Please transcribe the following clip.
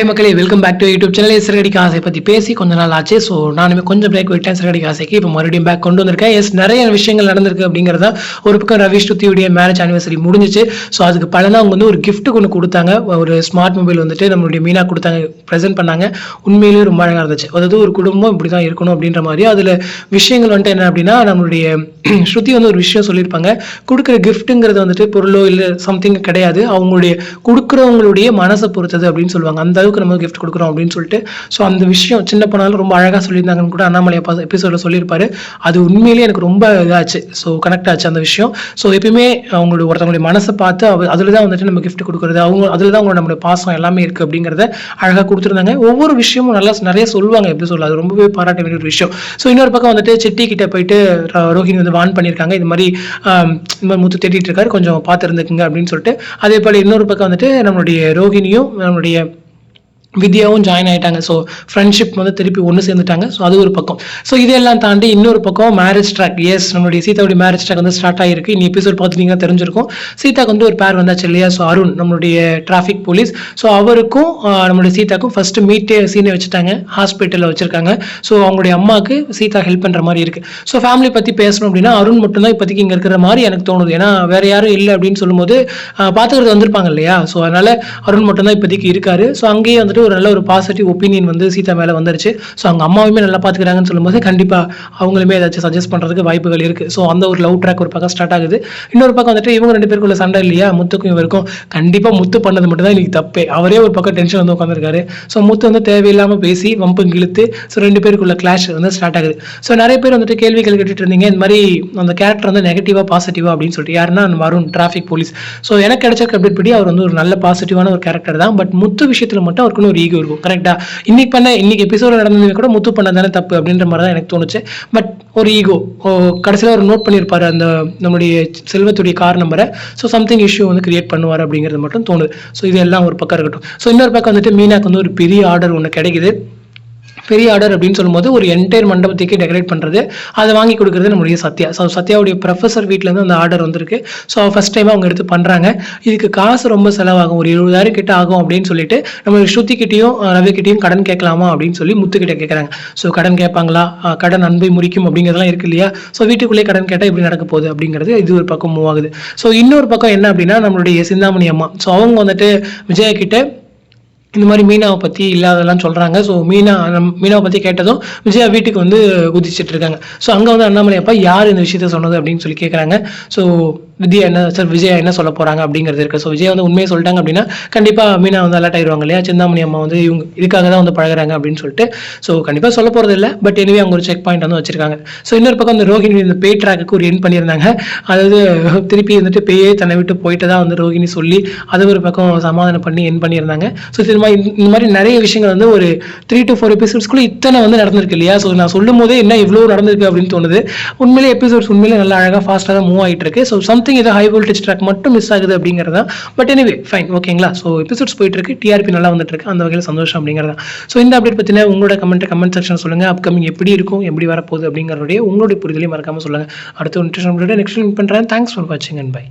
ஹே மக்களே welcome back to YouTube channel Siragadikka Aasai பற்றி பேசி கொஞ்ச நாள் ஆச்சு. ஸோ நானுமே கொஞ்சம் பிரேக் விட்டேன் சிறகடிக்க ஆசைக்கு இப்போ மறுபடியும் பேக் கொண்டு வந்திருக்கேன். எஸ் நிறைய விஷயங்கள் நடந்திருக்கு அப்படிங்கிறத ஒரு பக்கம் ரவி துத்தியுடைய மேரேஜ் ஆனிவர்சரி முடிஞ்சிச்சு. ஸோ அதுக்கு பலனாக அவங்க வந்து ஒரு கிஃப்ட் ஒன்று கொடுத்தாங்க. ஒரு ஸ்மார்ட் மொபைல் வந்துட்டு நம்மளுடைய மீனா கொடுத்தாங்க ப்ரெசென்ட் பண்ணாங்க. உண்மையிலேயே ரொம்ப அழகாக இருந்துச்சு. அதாவது ஒரு குடும்பம் இப்படி தான் இருக்கணும் அப்படின்ற மாதிரி. அதில் விஷயங்கள் வந்துட்டு என்ன அப்படின்னா நம்மளுடைய ஸ்ருதி வந்து ஒரு விஷயம் சொல்லியிருப்பாங்க. கொடுக்குற கிஃப்ட்டுங்கிறது வந்துட்டு பொருளோ இல்லை சம்திங் கிடையாது. அவங்களுடைய கொடுக்குறவங்களுடைய மனசை பொறுத்தது அப்படின்னு சொல்லுவாங்க. அந்த அளவுக்கு நம்ம கிஃப்ட் கொடுக்குறோம் அப்படின்னு சொல்லிட்டு. ஸோ அந்த விஷயம் சின்ன பண்ணாலும் ரொம்ப அழகாக சொல்லியிருந்தாங்கன்னு கூட அண்ணாமலை அப்பா எபிசோடில் சொல்லியிருப்பாரு. அது உண்மையிலேயே எனக்கு ரொம்ப இதாச்சு. ஸோ கனெக்ட் ஆச்சு அந்த விஷயம். ஸோ எப்பயுமே அவங்களுடைய ஒருத்தவங்களுடைய மனசை பார்த்து அவ அதில் தான் வந்துட்டு நம்ம கிஃப்ட் கொடுக்குறது. அவங்க அதில் தான் அவங்களோட நம்மளுடைய பாசம் எல்லாமே இருக்குது அப்படிங்கிறத அழகாக கொடுத்துருந்தாங்க. ஒவ்வொரு விஷயமும் நல்லா நிறைய சொல்லுவாங்க எப்படி அது ரொம்பவே பாராட்ட வேண்டிய ஒரு விஷயம். ஸோ இன்னொரு பக்கம் வந்துட்டு சிட்டி கிட்ட போயிட்டு ரோஹிணி வந்து வான் பண்ணியிருக்காங்க. இது மாதிரி இந்த மாதிரி முத்து தேடிட்டு இருக்காரு. கொஞ்சம் பார்த்துருந்துக்குங்க அப்படின்னு சொல்லிட்டு அதே போல் இன்னொரு பக்கம் வந்துட்டு நம்மளுடைய ரோகிணியும் நம்மளுடைய வித்யாவும் ஜாயின் ஆயிட்டாங்க. ஸோ ஃப்ரெண்ட்ஷிப் வந்து திருப்பி ஒன்று சேர்ந்துட்டாங்க. ஸோ அது ஒரு பக்கம். ஸோ இதெல்லாம் தாண்டி இன்னொரு பக்கம் மேரேஜ் ட்ராக் எஸ் நம்மளுடைய சீதாவுடைய மேரேஜ் ட்ராக் வந்து ஸ்டார்ட் ஆகிருக்கு இனி எபிசோட் பார்த்துட்டீங்கன்னா தெரிஞ்சிருக்கும். சீதாக்கு வந்து ஒரு பேர் வந்தாச்சு இல்லையா? ஸோ அருண் நம்மளுடைய டிராஃபிக் போலீஸ் ஸோ அவருக்கும் நம்மளுடைய சீதாக்கும் ஃபர்ஸ்ட் மீட்டே சீனை வச்சுட்டாங்க. ஹாஸ்பிட்டலில் வச்சிருக்காங்க. ஸோ அவங்களுடைய அம்மாவுக்கு சீதா ஹெல்ப் பண்ணுற மாதிரி இருக்கு. ஸோ ஃபேமிலி பற்றி பேசணும் அப்படின்னா அருண் மட்டும்தான் இப்போதைக்கு இங்கே இருக்கிற மாதிரி எனக்கு தோணுது. ஏன்னா வேற யாரும் இல்லை அப்படின்னு சொல்லும்போது பார்த்துக்கிறது வந்திருப்பாங்க இல்லையா? ஸோ அதனால அருண் மட்டும்தான் இப்போதைக்கு இருக்காரு. ஸோ அங்கேயே வந்துட்டு ஒரு நல்ல ஒரு பாசிட்டிவ் ஒப்பீனியன் வந்து சீதா மேலே வந்துருச்சு. ஸோ அவங்க அம்மாவுமே நல்லா பார்த்துக்கிறாங்கன்னு சொல்லும்போது கண்டிப்பாக அவங்களுமே ஏதாச்சும் சஜஸ்ட் பண்ணுறதுக்கு வாய்ப்புகள் இருக்கு. ஸோ அந்த ஒரு லவ் ட்ராக் ஒரு பக்கம் ஸ்டார்ட் ஆகுது. இன்னொரு பக்கம் வந்துட்டு இவங்க ரெண்டு பேருக்குள்ள சண்டை இல்லையா? முத்துக்கும் இவருக்கும் கண்டிப்பாக முத்து பண்ணது மட்டும் தான் இன்னைக்கு தப்பே. அவரே ஒரு பக்கம் டென்ஷன் வந்து உட்காந்துருக்காரு ஸோ முத்து வந்து தேவையில்லாமல் பேசி வம்பு இழுத்து ஸோ ரெண்டு பேருக்குள்ள கிளாஷ் வந்து ஸ்டார்ட் ஆகுது. ஸோ நிறைய பேர் வந்துட்டு கேள்விகள் கேட்டுட்டு இருந்தீங்க. இந்த மாதிரி அந்த கேரக்டர் வந்து நெகட்டிவா பாசிட்டிவாக அப்படின்னு சொல்லிட்டு யாருன்னா வரும் வருண் டிராஃபிக் போலீஸ் ஸோ எனக்கு கிடைச்ச கம்ப்ளீட் படி அவர் வந்து ஒரு நல்ல பாசிட்டிவான ஒரு கேரக்டர் தான். பட் முத்து விஷயத்துல மட்டும் அவருக்கு ஒரு ஈகோ இருக்கும். கரெக்டா இன்னைக்கு பண்ண இன்னைக்கு எபிசோட் நடந்தது கூட முத்து பண்ண தானே தப்பு அப்படின்ற மாதிரி தான் எனக்கு தோணுச்சு. பட் ஒரு ஈகோ கடைசியில் ஒரு நோட் பண்ணியிருப்பாரு அந்த நம்மளுடைய செல்வத்துடைய கார் நம்பரை ஸோ சம்திங் இஷ்யூ வந்து கிரியேட் பண்ணுவார் அப்படிங்கிறது மட்டும் தோணுது. ஸோ இது எல்லாம் ஒரு பக்கம் இருக்கட்டும். ஸோ இன்னொரு பக்கம் வந்துட்டு மீனாக்கு வந்து ஒரு பெரிய ஆர்டர் ஒன்று கிடைக்குது. பெரிய ஆர்டர் அப்படின்னு சொல்லும்போது ஒரு என்டையர் மண்டபத்துக்கு டெக்கரேட் பண்ணுறது அதை வாங்கி கொடுக்குறது நம்முடைய சத்யா. ஸோ சத்யாவுடைய ப்ரொஃபஸர் வீட்டிலேருந்து அந்த ஆர்டர் வந்திருக்கு. ஸோ ஃபஸ்ட் டைம் அவங்க எடுத்து பண்ணுறாங்க இதுக்கு காசு ரொம்ப செலவாகும். ஒரு இருபதாயிரம் கிட்ட ஆகும் அப்படின்னு சொல்லிட்டு நம்ம ஸ்ருதி கிட்டேயும் கிட்டேயும் கடன் கேட்கலாமா அப்படின்னு சொல்லி முத்துக்கிட்ட கேட்குறாங்க. ஸோ கடன் கேட்பாங்களா? கடன் அன்பை முறிக்கும் அப்படிங்கிறதெல்லாம் இருக்கு இல்லையா? ஸோ வீட்டுக்குள்ளேயே கடன் கேட்டால் எப்படி நடக்க போகுது அப்படிங்கிறது இது ஒரு பக்கம் மூவ் ஆகுது. ஸோ இன்னொரு பக்கம் என்ன அப்படின்னா நம்மளுடைய சிந்தாமணி அம்மா. ஸோ அவங்க வந்துட்டு விஜயா கிட்ட இந்த மாதிரி மீனாவை பற்றி இல்லாததெல்லாம் சொல்கிறாங்க ஸோ மீனா நம்- மீனாவை பற்றி கேட்டதும் விஜயா வீட்டுக்கு வந்து குதிச்சிட்டு இருக்காங்க. ஸோ அங்கே வந்து அண்ணாமலை அப்பா யார் இந்த விஷயத்த சொன்னது அப்படின்னு சொல்லி கேட்குறாங்க ஸோ வித்யா என்ன சார் விஜயா என்ன சொல்ல போகிறாங்க அப்படிங்கிறது இருக்குது ஸோ விஜயா வந்து உண்மையை சொல்லிட்டாங்க அப்படின்னா கண்டிப்பாக மீனா வந்து அலர்ட் ஆயிடுவாங்க இல்லையா? சிந்தாமணி அம்மா வந்து இவங்க இதுக்காக தான் வந்து பழகுறாங்க அப்படின்னு சொல்லிட்டு. ஸோ கண்டிப்பாக சொல்ல போகிறது இல்லை. பட் எனவே அவங்க ஒரு செக் பாயிண்ட் வந்து வச்சிருக்காங்க. ஸோ இன்னொரு பக்கம் அந்த ரோஹிணி இந்த பே ட்ராக்கு ஒரு என் பண்ணியிருந்தாங்க. அதாவது திருப்பி வந்துட்டு பேயே தன்னை விட்டு போயிட்டு தான் வந்து ரோஹிணி சொல்லி அது ஒரு பக்கம் சமாதானம் பண்ணி என் பண்ணியிருந்தாங்க. ஸோ இது மாதிரி இந்த மாதிரி நிறைய விஷயங்கள் வந்து ஒரு த்ரீ டு ஃபோர் எபிசோட்ஸ்க்குள்ள இத்தனை வந்து நடந்திருக்கு இல்லையா? ஸோ நான் சொல்லும் போதே என்ன இவ்வளோ நடந்திருக்கு அப்படின்னு தோணுது. உண்மையிலே எபிசோட்ஸ் உண்மையிலே நல்லா அழகாக ஃபாஸ்ட்டாக தான் மூவ் ஆகிட்டு இருக்கு. ஸோ சம்திங் ஏதோ ஹை வோல்டேஜ் ட்ராக் மட்டும் மிஸ் ஆகுது அப்படிங்கிறதா. பட் எனிவே ஃபைன் ஓகேங்களா ஸோ எபிசோட்ஸ் போயிட்டு இருக்கு டிஆர்பி நல்லா வந்துட்டு இருக்கு அந்த வகையில் சந்தோஷம் அப்படிங்கிறதா. ஸோ இந்த அப்டேட் பற்றின உங்களோட கமெண்ட் கமெண்ட் செக்ஷன் சொல்லுங்க. அப்கமிங் எப்படி இருக்கும் எப்படி வரப்போகுது அப்படிங்கிறோடைய உங்களுடைய புரிதலையும் மறக்காம சொல்லுங்க. அடுத்த ஒரு நெக்ஸ்ட் பண்ணுறேன் தேங்க்ஸ் ஃபார் வாட்சிங் அண்ட் பை